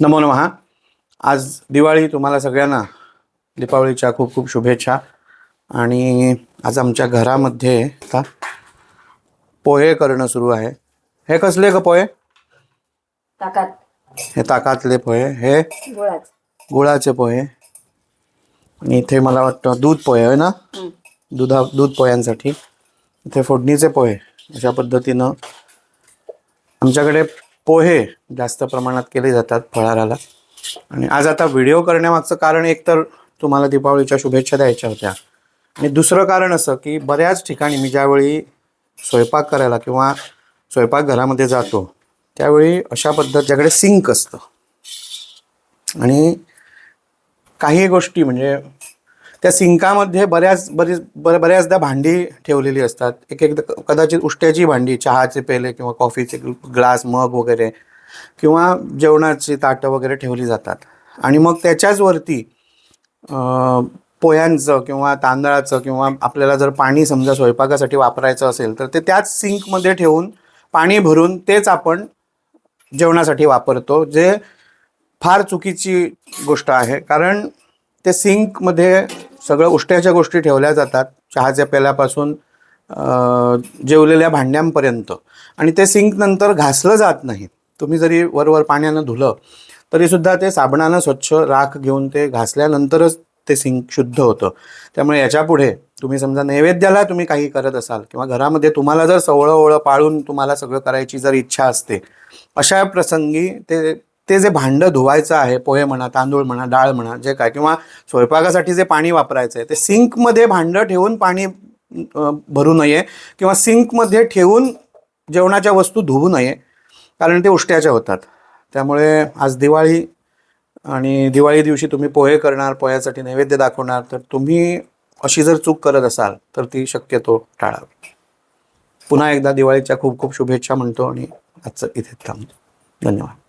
नमो नमः. आज दिवाळी तुम्हाला सगळ्यांना दीपावलीच्या खूप खूप शुभेच्छा. आणि आज आमच्या घरामध्ये आता पोहे करणं सुरू आहे. हे कसले ग पोहे? ताकात. हे ताकातले पोहे. हे गुळाच. गुळाचे पोहे. आणि इथे मला वाटतं दूध पोहे आहे ना? दुधा दूध पोह्यांसाठी. इथे फोडणीचे पोहे अशा पद्धतीनं. आमच्याकडे पोहे जास्त प्रमाणात केले जातात फळाराला आणि आज आता व्हिडिओ करण्यामागचं कारण एक तर तुम्हाला दीपावलीच्या शुभेच्छा द्यायच्या होत्या. आणि दुसरं कारण असं की बऱ्याच ठिकाणी मी ज्यावेळी स्वयंपाक करायला किंवा स्वयंपाकघरामध्ये जातो त्यावेळी अशा पद्धतीच्याकडे सिंक असतं. आणि काही गोष्टी म्हणजे त्या सिंकामध्ये बऱ्याच बरीच बऱ्या बऱ्याचदा भांडी ठेवलेली असतात. एक एकदा कदाचित उष्ट्याची भांडी चहाचे पेले किंवा कॉफीचे ग्लास मग वगैरे किंवा जेवणाची ताटं वगैरे ठेवली जातात. आणि मग त्याच्याचवरती पोह्यांचं किंवा तांदळाचं किंवा आपल्याला जर पाणी समजा स्वयंपाकासाठी वापरायचं असेल तर ते त्याच सिंकमध्ये ठेवून पाणी भरून तेच आपण जेवणासाठी वापरतो जे फार चुकीची गोष्ट आहे. कारण ते सिंकमध्ये सगळं उष्ट्याच्या गोष्टी ठेवल्या जातात चहाच्या पेल्यापासून जेवलेल्या भांड्यांपर्यंत. आणि ते सिंक नंतर घासलं जात नाही तुम्ही जरी वरवर पाण्यानं धुलं तरीसुद्धा ते साबणानं स्वच्छ राख घेऊन ते घासल्यानंतरच ते सिंक शुद्ध होतं. त्यामुळे याच्यापुढे तुम्ही समजा नैवेद्याला तुम्ही काही करत असाल किंवा घरामध्ये तुम्हाला जर सवळं ओळं पाळून तुम्हाला सगळं करायची जर इच्छा असते अशा प्रसंगी ते ते जे भांडं धुवायचं आहे पोहे म्हणा तांदूळ म्हणा डाळ म्हणा जे काय किंवा स्वयंपाकासाठी जे पाणी वापरायचं आहे ते सिंकमध्ये भांडं ठेवून पाणी भरू नये किंवा सिंकमध्ये ठेवून जेवणाच्या वस्तू धुवू नये कारण ते उष्ट्याच्या होतात. त्यामुळे आज दिवाळी आणि दिवाळी दिवशी तुम्ही पोहे करणार पोह्यासाठी नैवेद्य दाखवणार तर तुम्ही अशी जर चूक करत असाल तर ती शक्यतो टाळावी. पुन्हा एकदा दिवाळीच्या खूप खूप शुभेच्छा म्हणतो आणि आजचं इथे थांबतो. धन्यवाद.